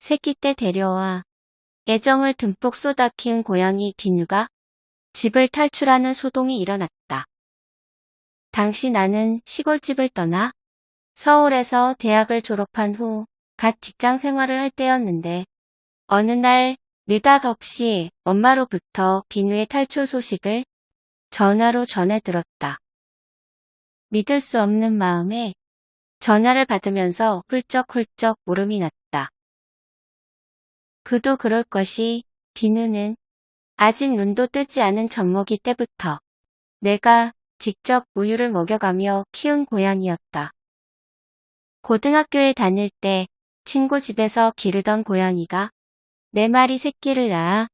새끼 때 데려와 애정을 듬뿍 쏟아킨 고양이 비누가 집을 탈출하는 소동이 일어났다. 당시 나는 시골집을 떠나 서울에서 대학을 졸업한 후 갓 직장 생활을 할 때였는데 어느 날 느닷없이 엄마로부터 비누의 탈출 소식을 전화로 전해 들었다. 믿을 수 없는 마음에 전화를 받으면서 훌쩍훌쩍 울음이 났다. 그도 그럴 것이 비누는 아직 눈도 뜨지 않은 젖먹이 때부터 내가 직접 우유를 먹여가며 키운 고양이였다. 고등학교에 다닐 때 친구 집에서 기르던 고양이가 네 마리 새끼를 낳아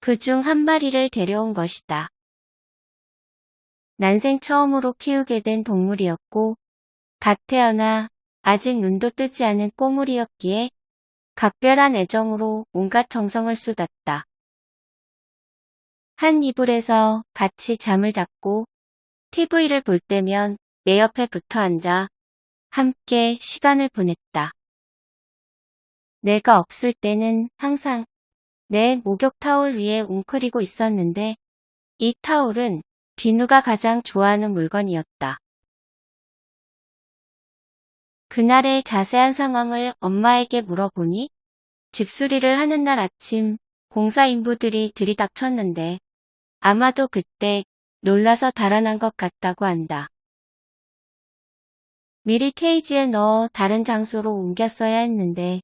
그 중 한 마리를 데려온 것이다. 난생 처음으로 키우게 된 동물이었고 갓 태어나 아직 눈도 뜨지 않은 꼬물이었기에 각별한 애정으로 온갖 정성을 쏟았다. 한 이불에서 같이 잠을 잤고 TV를 볼 때면 내 옆에 붙어 앉아 함께 시간을 보냈다. 내가 없을 때는 항상 내 목욕 타올 위에 웅크리고 있었는데 이 타올은 비누가 가장 좋아하는 물건이었다. 그날의 자세한 상황을 엄마에게 물어보니 집수리를 하는 날 아침 공사 인부들이 들이닥쳤는데 아마도 그때 놀라서 달아난 것 같다고 한다. 미리 케이지에 넣어 다른 장소로 옮겼어야 했는데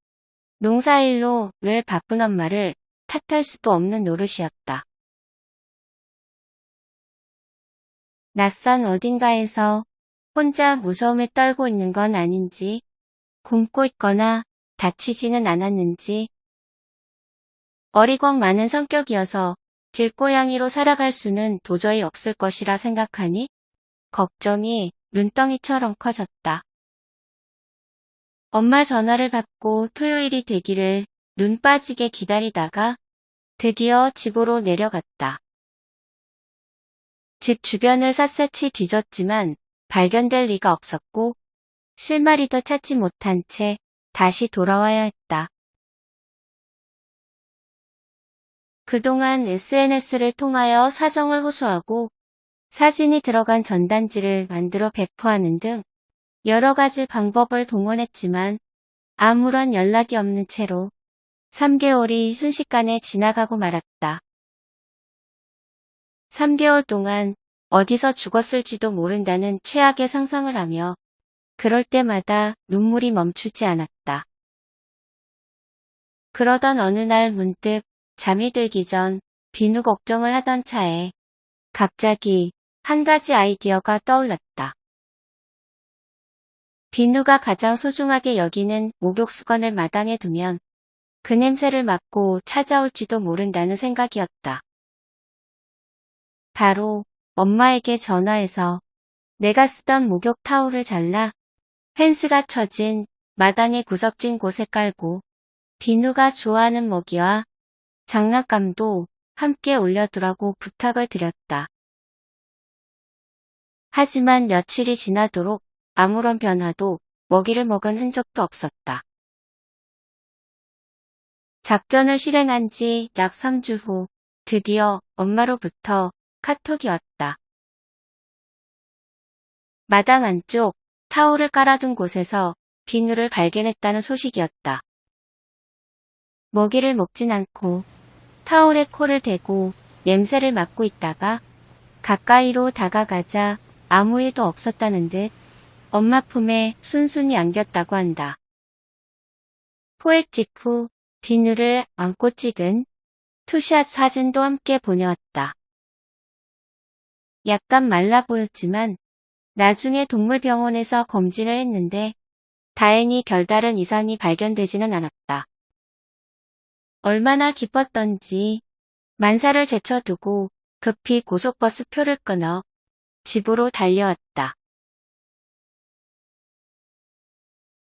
농사일로 늘 바쁜 엄마를 탓할 수도 없는 노릇이었다. 낯선 어딘가에서 혼자 무서움에 떨고 있는 건 아닌지, 굶고 있거나 다치지는 않았는지, 어리광 많은 성격이어서 길고양이로 살아갈 수는 도저히 없을 것이라 생각하니 걱정이 눈덩이처럼 커졌다. 엄마 전화를 받고 토요일이 되기를 눈 빠지게 기다리다가 드디어 집으로 내려갔다. 집 주변을 샅샅이 뒤졌지만 발견될 리가 없었고 실마리도 찾지 못한 채 다시 돌아와야 했다. 그동안 SNS를 통하여 사정을 호소하고 사진이 들어간 전단지를 만들어 배포하는 등 여러 가지 방법을 동원했지만 아무런 연락이 없는 채로 3개월이 순식간에 지나가고 말았다. 3개월 동안 어디서 죽었을지도 모른다는 최악의 상상을 하며 그럴 때마다 눈물이 멈추지 않았다. 그러던 어느 날 문득 잠이 들기 전 비누 걱정을 하던 차에 갑자기 한 가지 아이디어가 떠올랐다. 비누가 가장 소중하게 여기는 목욕수건을 마당에 두면 그 냄새를 맡고 찾아올지도 모른다는 생각이었다. 바로 엄마에게 전화해서 내가 쓰던 목욕 타올을 잘라 펜스가 쳐진 마당의 구석진 곳에 깔고 비누가 좋아하는 먹이와 장난감도 함께 올려두라고 부탁을 드렸다. 하지만 며칠이 지나도록 아무런 변화도 먹이를 먹은 흔적도 없었다. 작전을 실행한 지 약 3주 후 드디어 엄마로부터 카톡이 왔다. 마당 안쪽 타올을 깔아둔 곳에서 비누를 발견했다는 소식이었다. 먹이를 먹진 않고 타올에 코를 대고 냄새를 맡고 있다가 가까이로 다가가자 아무 일도 없었다는 듯 엄마 품에 순순히 안겼다고 한다. 포획 직후 비누를 안고 찍은 투샷 사진도 함께 보내왔다. 약간 말라 보였지만 나중에 동물병원에서 검진을 했는데 다행히 별다른 이상이 발견되지는 않았다. 얼마나 기뻤던지 만사를 제쳐두고 급히 고속버스 표를 끊어 집으로 달려왔다.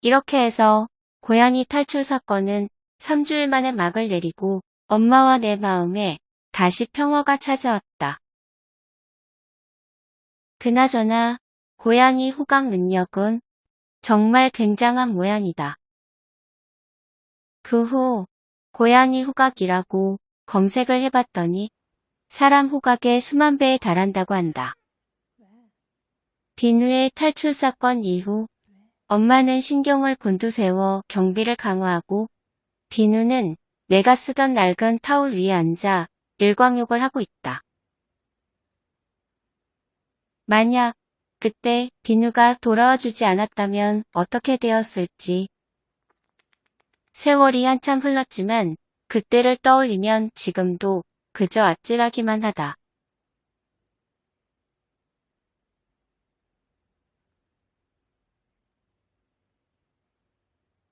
이렇게 해서 고양이 탈출 사건은 3주일 만에 막을 내리고 엄마와 내 마음에 다시 평화가 찾아왔다. 그나저나 고양이 후각 능력은 정말 굉장한 모양이다. 그 후 고양이 후각이라고 검색을 해봤더니 사람 후각의 수만 배에 달한다고 한다. 비누의 탈출 사건 이후 엄마는 신경을 곤두세워 경비를 강화하고 비누는 내가 쓰던 낡은 타올 위에 앉아 일광욕을 하고 있다. 만약 그때 비누가 돌아와 주지 않았다면 어떻게 되었을지. 세월이 한참 흘렀지만 그때를 떠올리면 지금도 그저 아찔하기만 하다.